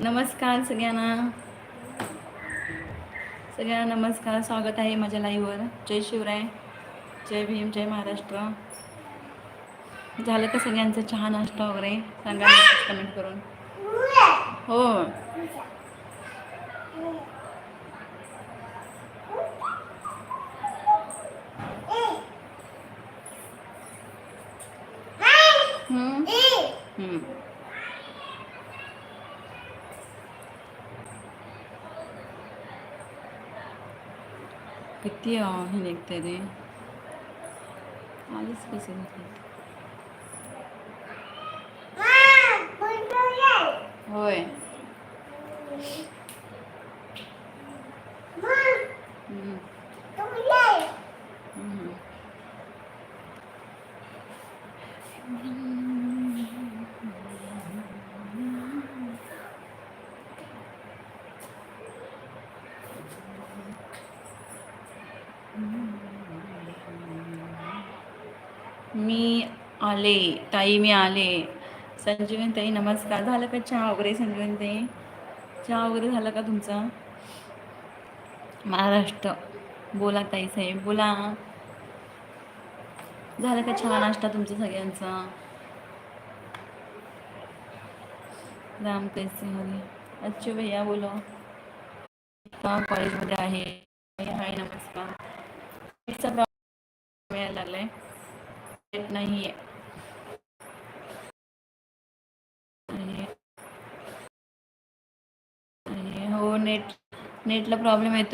नमस्कार सगळ्यांना. सगळ्यांना नमस्कार. स्वागत आहे माझ्या लाईव्हवर जय शिवराय. जय भीम जय महाराष्ट्र. झालं का सगळ्यांचं चहा नाश्ता वगैरे? सांगा कमेंट करून. हो. हम्म. हम्म. किती अं, हे निघते ते? आलीच कसे निघते होय. हम्म. मी आले ताई मी आले. संजीवन ताई नमस्कार. झालं का चहा वगैरे संजीवन ताई चहा वगैरे झालं का तुमचा? महाराष्ट्र. बोला ताई साहेब बोला. झालं का चहा नाश्ता तुमचा सगळ्यांचा? राम कैसे हरी. अच्छे भैया बोलो. का कॉलेजमध्ये आहे. हाय नमस्कार. नेटचा लागलाय येत नाही आहे हो नेट नेटला प्रॉब्लेम येतो